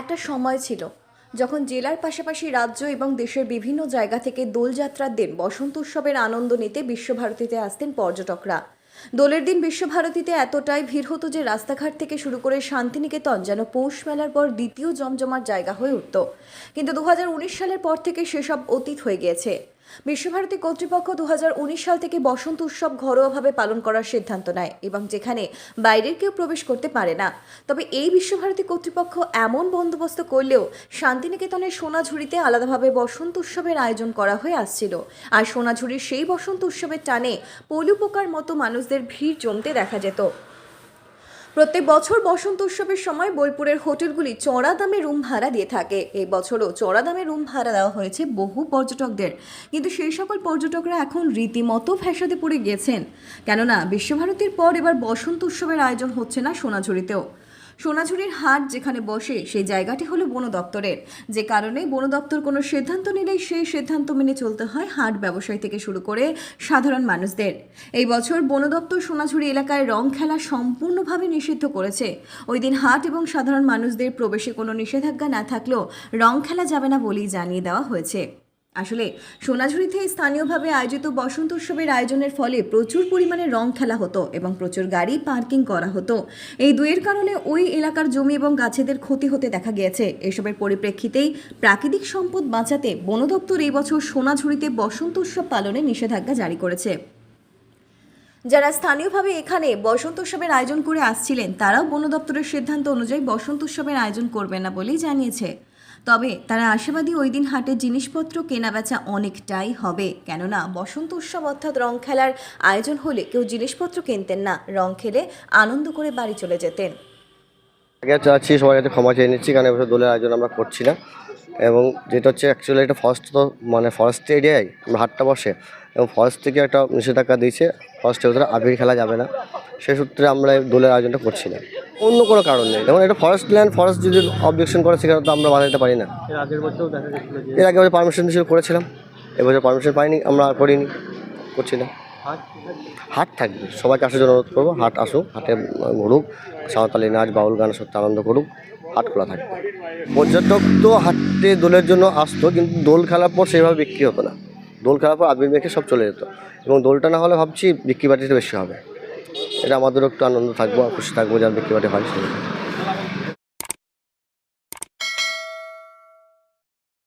একটা সময় ছিল যখন জেলার পাশাপাশি রাজ্য এবং দেশের বিভিন্ন জায়গা থেকে দোলযাত্রার দিন বসন্ত উৎসবের আনন্দ নিতে বিশ্বভারতীতে আসতেন পর্যটকরা। দোলের দিন বিশ্বভারতীতে এতটাই ভিড় হতো যে রাস্তাঘাট থেকে শুরু করে শান্তিনিকেতন যেন পৌষ মেলার পর দ্বিতীয় জমজমার জায়গা হয়ে উঠত। কিন্তু দু হাজার উনিশ সালের পর থেকে সেসব অতীত হয়ে গিয়েছে। বিশ্বভারতী কর্তৃপক্ষ দু হাজার উনিশ সাল থেকে বসন্ত উৎসব ঘরোয়াভাবে পালন করার সিদ্ধান্ত নেয় এবং যেখানে বাইরের কেউ প্রবেশ করতে পারে না। তবে এই বিশ্বভারতী কর্তৃপক্ষ এমন বন্দোবস্ত করলেও শান্তিনিকেতনের সোনাঝুরিতে আলাদাভাবে বসন্ত উৎসবের আয়োজন করা হয়ে আসছিল। আর সোনাঝুরির সেই বসন্ত উৎসবের টানে পলু পোকার মতো মানুষদের ভিড় জমতে দেখা যেত। প্রত্যেক বছর বসন্ত উৎসবের সময় বোলপুরের হোটেলগুলি চড়া দামে রুম ভাড়া দিয়ে থাকে। এই বছরও চড়া দামে রুম ভাড়া দেওয়া হয়েছে বহু পর্যটকদের। কিন্তু সেই সকল পর্যটকরা এখন রীতিমতো ফ্যাসাদে পড়ে গেছেন। কেননা, বিশ্বভারতীর পর এবার বসন্ত উৎসবের আয়োজন হচ্ছে না সোনাঝুরিতেও। সোনাঝুরির হাট যেখানে বসে, সেই জায়গাটি হলো বন দপ্তরের। যে কারণে বন দপ্তর কোনো সিদ্ধান্ত নিলেই সেই সিদ্ধান্ত মেনে চলতে হয় হাট ব্যবসায়ী থেকে শুরু করে সাধারণ মানুষদের। এই বছর বন দপ্তর সোনাঝুরি এলাকায় রং খেলা সম্পূর্ণভাবে নিষিদ্ধ করেছে। ওই দিন হাট এবং সাধারণ মানুষদের প্রবেশে কোনো নিষেধাজ্ঞা না থাকলেও রং খেলা যাবে না বলেই জানিয়ে দেওয়া হয়েছে। আসলে সোনাঝুরিতে স্থানীয়ভাবে আয়োজিত বসন্ত উৎসবের আয়োজনের ফলে প্রচুর পরিমাণে রং খেলা হতো এবং প্রচুর গাড়ি পার্কিং করা হতো। এই দুয়ের কারণে ওই এলাকার জমি এবং গাছেদের ক্ষতি হতে দেখা গিয়েছে। এসবের পরিপ্রেক্ষিতেই প্রাকৃতিক সম্পদ বাঁচাতে বন দপ্তর এই বছর সোনাঝুরিতে বসন্ত উৎসব পালনে নিষেধাজ্ঞা জারি করেছে। যারা স্থানীয়ভাবে এখানে বসন্ত উৎসবের আয়োজন করে আসছিলেন, তারাও বন দপ্তরের সিদ্ধান্ত অনুযায়ী বসন্ত উৎসবের আয়োজন করবে না বলেই জানিয়েছে। তবে তারা আশাবাদী ওই দিন হাটের জিনিসপত্র কেনাবেচা অনেকটাই হবে। কেননা বসন্ত উৎসব অর্থাৎ রং খেলার আয়োজন হলে কেউ জিনিসপত্র কিনতেন না, রং খেলে আনন্দ করে বাড়ি চলে যেতেন। চাচ্ছি সবার কাছে ক্ষমা চেয়ে নিচ্ছি, কারণ এবছর দোলের আয়োজন আমরা করছি না। এবং যেটা হচ্ছে অ্যাকচুয়ালি এটা ফরেস্ট তো মানে ফরেস্ট এরিয়ায় আমরা হাটটা বসে। এবং ফরেস্ট থেকে একটা নিষেধাজ্ঞা দিয়েছে ফরেস্টের ভিতরে আবির খেলা যাবে না। সে সূত্রে আমরা দোলের আয়োজনটা করছি না। অন্য কোনো কারণ নেই। যেমন এটা ফরেস্ট ল্যান্ড ফরেস্ট যদি অবজেকশন করে সেখানে তো আমরা বাধা দিতে পারি না। এর আগে পারমিশন ছিল করেছিলাম। এবছর পারমিশন পাইনি আমরা আর করিনি করছি না হাট থাকবে। সবাইকে আসার জন্য অনুরোধ করব হাট আসুক হাটে ঘুরুক সাঁওতালি নাচ বাউল গান সত্যি আনন্দ করুক হাট খোলা থাকবে। পর্যটক তো হাটে দোলের জন্য আসতো কিন্তু দোল খেলার পর সেইভাবে বিক্রি হতো না। দোল খেলার পর আবির মেখে সব চলে যেত। এবং দোলটা না হলে ভাবছি বিক্রি বাটিটা বেশি হবে। এটা আমাদেরও একটু আনন্দ থাকব খুশি থাকব যার ব্যক্তিগত হয়